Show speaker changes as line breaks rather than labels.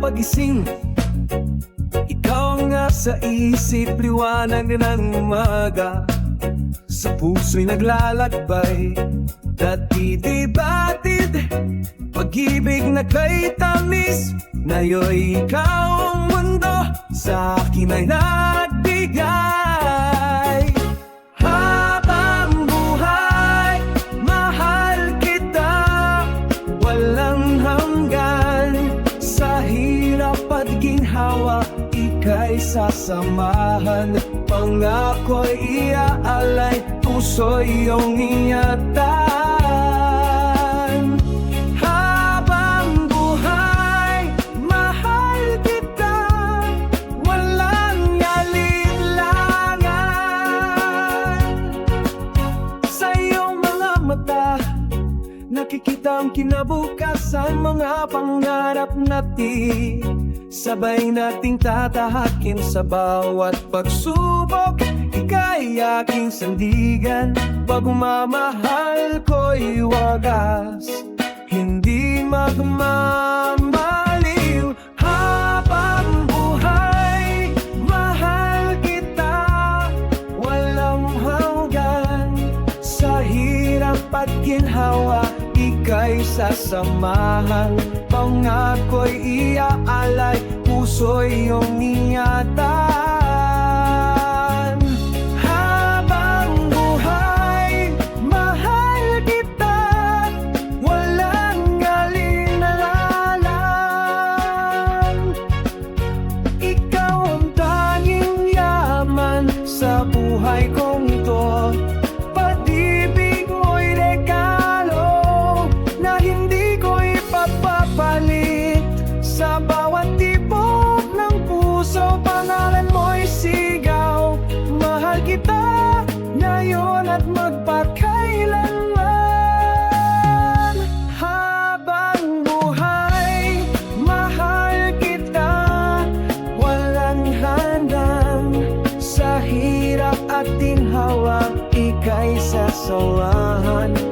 pagising. Ikaw ang nasa isip, liwanag ng umaga. Sa puso'y naglalakbay Dati di batid Pag-ibig na kay tamis Ngayon ikaw ang mundo. Sa akin ay nagbigay ginhawa Ika'y sasamahan. Pangako'y iaalay Puso'y iyong ingatan. Habang buhay Mahal kita Walang alinlangan. Sa iyong mga mata Nakikita ang kinabukasan Mga pangarap natin Sabay nating tatahakin sa bawat pagsubok. Ika'y aking sandigan Pag umamahal ko'y wagas. Hindi magmamaliw Habang buhay Mahal kita. Walang hanggan Sa hirap at ginhawa Ika'y sasamahan. Pangako'y iaalay Puso'y iyong ingatan at magpakailanman. Habang buhay, mahal kita. Walang handang sa hirap at tinhawa Ika'y sasawahan